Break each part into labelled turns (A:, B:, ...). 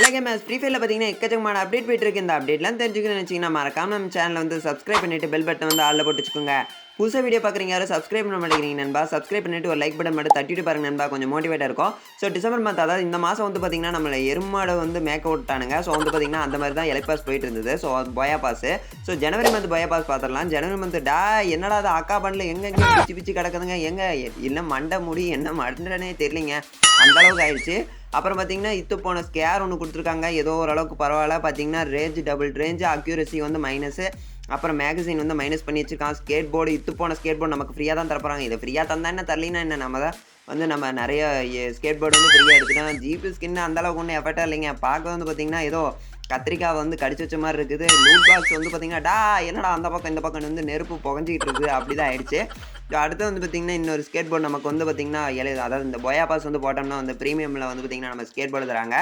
A: Hi maze free ஃபயரில் பார்த்தீங்கன்னா எக்கச்சக்கமான அப்டேட் போயிட்டு இருக்கு. இந்த அப்டேட்லாம் தெரிஞ்சுக்கணும்னு நினச்சிங்கன்னா மறக்காம நம்ம சேனலை வந்து சப்ஸ்கிரைப் பண்ணிட்டு பெல் பட்டன் வந்து ஆளில் போட்டு வச்சுக்கோங்க. புதுசாக வீடியோ பார்க்குறீங்க யாரும் சப்ஸ்கிரைப் பண்ண மாட்டேங்கிறீங்க நண்பா. சப்ஸ்கிரைப் பண்ணிட்டு ஒரு லைக் பட்டன் மட்டும் தட்டிட்டு பாருங்க நண்பா. கொஞ்சம் மோட்டிவேட்டாக இருக்கும். ஸோ டிசம்பர் மந்த் அதாவது இந்த மாதம் வந்து பார்த்தீங்கன்னா நம்மளை எருமாடை வந்து மேக்க விட்டானுங்க. ஸோ வந்து பார்த்திங்கன்னா அந்த மாதிரி தான் எலைப்பாஸ் போயிட்டு இருந்தது. So booyah booyah pass so January month booyah pass பார்த்துடலாம் ஜனவரி மந்த் டா என்னடா அது அக்கா பண்ணல எங்கே பிச்சு பிச்சு கிடக்குதுங்க? எங்கே? என்ன மண்டை முடி என்ன மண்டனே தெரியலிங்க. அந்த அளவுக்கு ஆயிடுச்சு. அப்புறம் பார்த்தீங்கன்னா இத்து போன ஸ்கேர் ஒன்று கொடுத்துருக்காங்க. ஏதோ ஓரளவுக்கு பரவாயில்ல. பார்த்தீங்கன்னா ரேஞ்ச் டபுள் ரேஞ்ச் அக்யூரசி வந்து மைனஸு அப்புறம் மேகசின் வந்து மைனஸ் பண்ணி வச்சிருக்கான். ஸ்கேட் போர்டு இத்து போன ஸ்கேட் போர்டு நமக்கு ஃப்ரீயாக தான் தரப்போறாங்க. இதை ஃப்ரீயாக தந்தா என்ன தரலினா என்ன? நம்ம தான் வந்து நம்ம நிறைய ஸ்கேட் போர்டு வந்து ஃப்ரீயாக எடுத்துட்டோம். ஜிபி ஸ்கின் அந்த அளவுக்கு ஒன்றும் எஃபெக்டாக இல்லைங்க. பார்க்க வந்து பார்த்தீங்கன்னா ஏதோ கத்திரிக்காய் வந்து கடிச்சு வச்ச மாதிரி இருக்குது. லூட் பாக்ஸ் வந்து பார்த்தீங்கன்னா டா என்னடா அந்த பக்கம் இந்த பக்கம் வந்து நெருப்பு புகஞ்சிக்கிட்டு இருக்குது. அப்படி தான் ஆயிடுச்சு அடுத்து வந்து பார்த்தீங்கன்னா இன்னொரு ஸ்கேட் போர்டு நமக்கு வந்து பார்த்தீங்கன்னா இலை அதாவது இந்த பொயா பாஸ் வந்து போட்டோம்னா வந்து ப்ரீமியமில் வந்து பார்த்தீங்கன்னா நம்ம ஸ்கேட் போர்டு தராங்க.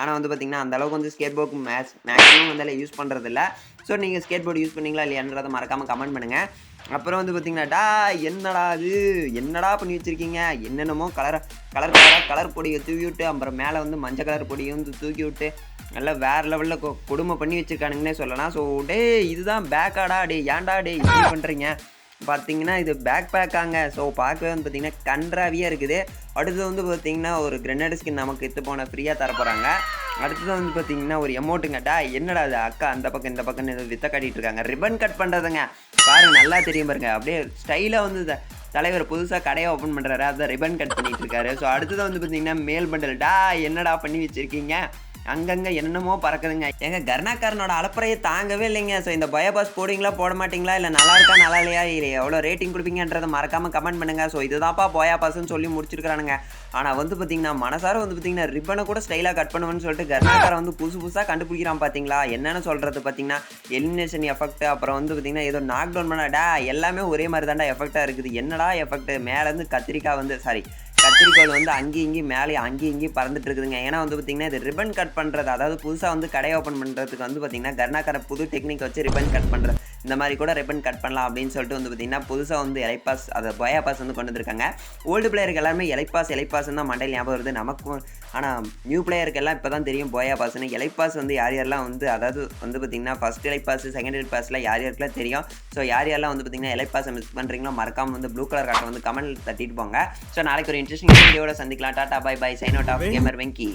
A: ஆனால் வந்து பார்த்தீங்கன்னா அந்த அளவுக்கு வந்து ஸ்கேட் போர்டுக்கு மேக்ஸ் மேக்ஸிமம் வந்து யூஸ் பண்ணுறது இல்லை ஸோ நீங்கள் ஸ்கேட் போர்டு யூஸ் பண்ணீங்களா இல்லையான்றதை மறக்காமல் கமெண்ட் பண்ணுங்கள் அப்புறம் வந்து பார்த்தீங்கன்னா டா என்னடா அது என்னடா பண்ணி வச்சுருக்கீங்க? என்னென்னமோ கலர் கலர் கலராக கலர் பொடியை தூக்கி விட்டு அப்புறம் மேலே வந்து மஞ்சள் கலர் பொடியை வந்து தூக்கி விட்டு நல்லா வேறு லெவலில் கொடுமை பண்ணி வச்சுருக்கானுங்கன்னே சொல்லலாம். ஸோ டே இதுதான் பேக்காடா டே ஏன்டா டே இப்படி பண்ணுறீங்க பார்த்தீங்கன்னா இது பேக் பேக்காங்க ஸோ பார்க்கவே வந்து பார்த்தீங்கன்னா கன்றாவியாக இருக்குது. அடுத்தது வந்து பார்த்தீங்கன்னா ஒரு கிரெனேட் ஸ்கின் நமக்கு எத்து போன ஃப்ரீயாக தரப்போகிறாங்க அடுத்தது வந்து பார்த்தீங்கன்னா ஒரு எமௌண்ட்டுங்கடா என்னடா அது அக்கா அந்த பக்கம் இந்த பக்கம் ஏதோ வித்த காட்டிட்டு இருக்காங்க. ரிப்பன் கட் பண்ணுறதுங்க பாருங்க நல்லா தெரியும் பாருங்க. அப்படியே ஸ்டைலாக வந்து தலைவர் புதுசாக கடையை ஓப்பன் பண்ணுறாரு அதை ரிப்பன் கட் பண்ணிகிட்டு இருக்காரு. ஸோ அடுத்தது வந்து பார்த்தீங்கன்னா மேல் பண்டல். டா என்னடா பண்ணி வச்சிருக்கீங்க? அங்கங்கே என்னென்னமோ பறக்குதுங்க. எங்க கர்ணாக்காரனோட அலப்பறையை தாங்கவே இல்லைங்க. ஸோ இந்த பயோபாஸ் போடுவீங்களா போட மாட்டீங்களா இல்லை நல்லா இருக்கா நல்லா இல்லையா இல்லை எவ்வளோ ரேட்டிங் கொடுப்பீங்கன்றதை மறக்காம கமெண்ட் பண்ணுங்க. ஸோ இதுதான்ப்பா போயா பாஸ்ன்னு சொல்லி முடிச்சிருக்கிறானுங்க. ஆனால் வந்து பார்த்தீங்கன்னா மனசார வந்து பார்த்தீங்கன்னா ரிப்பனை கூட ஸ்டைலாக கட் பண்ணுவேன்னு சொல்லிட்டு கர்நாடகா வந்து புதுசு புதுசாக கண்டுபிடிக்கிறான் பார்த்தீங்களா என்னென்னு சொல்கிறது பார்த்தீங்கன்னா எலிமினேஷன் எஃபெக்ட் அப்புறம் வந்து பார்த்தீங்கன்னா ஏதோ நாக் டவுன் பண்ணடா எல்லாமே ஒரே மாதிரி தாண்டா எஃபெக்டாக இருக்குது. என்னடா எஃபெக்ட் மேலேருந்து கத்திரிக்காய் வந்து சாரி கத்திரிக்கோல் வந்து அங்கேயும் இங்கேயும் மேலே அங்கேயும் இங்கேயும் பறந்துட்டு இருக்குதுங்க. ஏன்னா வந்து பார்த்திங்கன்னா இது ரிப்பன் கட் பண்ணுறது அதாவது புதுசாக வந்து கடை ஓப்பன் பண்ணுறதுக்கு வந்து பார்த்தீங்கன்னா கர்ணாக்கரை புது டெக்னிக் வச்சு ரிப்பன் கட் பண்ணுறது இந்த மாதிரி கூட ரிப்பன் கட் பண்ணலாம் அப்படின்னு சொல்லிட்டு வந்து பார்த்தீங்கன்னா புதுசாக வந்து எலைப்பாஸ் அதை பயா பாஸ் வந்து கொண்டு வந்திருக்காங்க. ஓல்டு பிளேயருக்கு எல்லாருமே எலைப்பாஸ் எலைப்பாஸ்ன்னு தான் மண்டையில் ஞாபகம் வருது நமக்கும். ஆனால் நியூ பிளேயருக்கு எல்லாம் இப்போ தான் தெரியும் போயா பாஸ்னு எலைப்பாஸ் வந்து யார் யாரெல்லாம் வந்து அதாவது வந்து பார்த்தீங்கன்னா ஃபஸ்ட் எலைப்பாஸ் செகண்ட் எலைப்பாஸில் யார் யாருக்கெல்லாம் தெரியும். ஸோ யார் யாரெல்லாம் வந்து பார்த்தீங்கன்னா எலைப்பாஸை மிஸ் பண்ணுறீங்களோ மறக்காம வந்து ப்ளூ கலர் காட்டை வந்து கமெண்ட் தட்டிட்டு போங்க. ஸோ நாளைக்கு ஒரு இன்ட்ரெஸ்டிங் வீடியோட சந்திக்கலாம். Tata bye bye sign out of gamer Venki